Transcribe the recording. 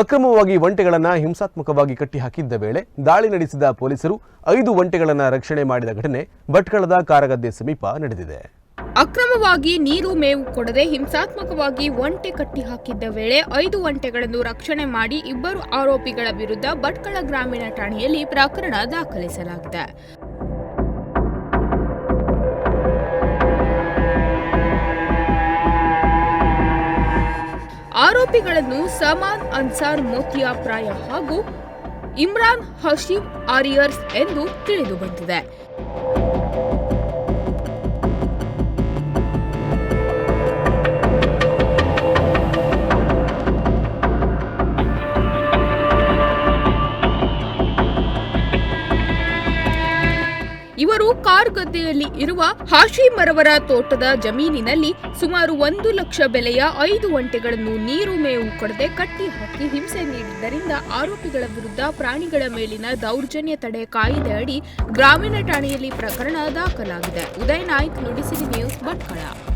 ಅಕ್ರಮವಾಗಿ ಒಂಟೆಗಳನ್ನು ಹಿಂಸಾತ್ಮಕವಾಗಿ ಕಟ್ಟಿಹಾಕಿದ್ದ ವೇಳೆ ದಾಳಿ ನಡೆಸಿದ ಪೊಲೀಸರು ಐದು ಒಂಟೆಗಳನ್ನು ರಕ್ಷಣೆ ಮಾಡಿದ ಘಟನೆ ಭಟ್ಕಳದ ಕಾರಗದ್ದೆ ಸಮೀಪ ನಡೆದಿದೆ. ಅಕ್ರಮವಾಗಿ ನೀರು ಮೇವು ಕೊಡದೆ ಹಿಂಸಾತ್ಮಕವಾಗಿ ಒಂಟೆ ಕಟ್ಟಿ ಹಾಕಿದ್ದ ವೇಳೆ ಐದು ಒಂಟೆಗಳನ್ನು ರಕ್ಷಣೆ ಮಾಡಿ ಇಬ್ಬರು ಆರೋಪಿಗಳ ವಿರುದ್ಧ ಭಟ್ಕಳ ಗ್ರಾಮೀಣ ಠಾಣೆಯಲ್ಲಿ ಪ್ರಕರಣ ದಾಖಲಿಸಲಾಗಿದೆ. ಆರೋಪಿಗಳನ್ನು ಸಮಾನ್ ಅನ್ಸಾರ್ ಮೋತಿಯಾ ಪ್ರಾಯ ಹಾಗೂ ಇಮ್ರಾನ್ ಹಶೀಂ ಆರಿಯರ್ಸ್ ಎಂದು ತಿಳಿದು ಬಂದಿದೆ ಇವರು ಕಾರ್ ಗದ್ದೆಯಲ್ಲಿ ಇರುವ ಹಾಶಿಮರವರ ತೋಟದ ಜಮೀನಿನಲ್ಲಿ ಸುಮಾರು ಒಂದು ಲಕ್ಷ ಬೆಲೆಯ ಐದು ಒಂಟೆಗಳನ್ನು ನೀರು ಮೇವು ಕೊಡದೆ ಕಟ್ಟಿ ಹಾಕಿ ಹಿಂಸೆ ನೀಡಿದ್ದರಿಂದ ಆರೋಪಿಗಳ ವಿರುದ್ಧ ಪ್ರಾಣಿಗಳ ಮೇಲಿನ ದೌರ್ಜನ್ಯ ತಡೆ ಕಾಯ್ದೆ ಅಡಿ ಗ್ರಾಮೀಣ ಠಾಣೆಯಲ್ಲಿ ಪ್ರಕರಣ ದಾಖಲಾಗಿದೆ. ಉದಯ ನಾಯ್ಕ್, ನುಡಿಸಿರಿ ನ್ಯೂಸ್, ಭಟ್ಕಳ.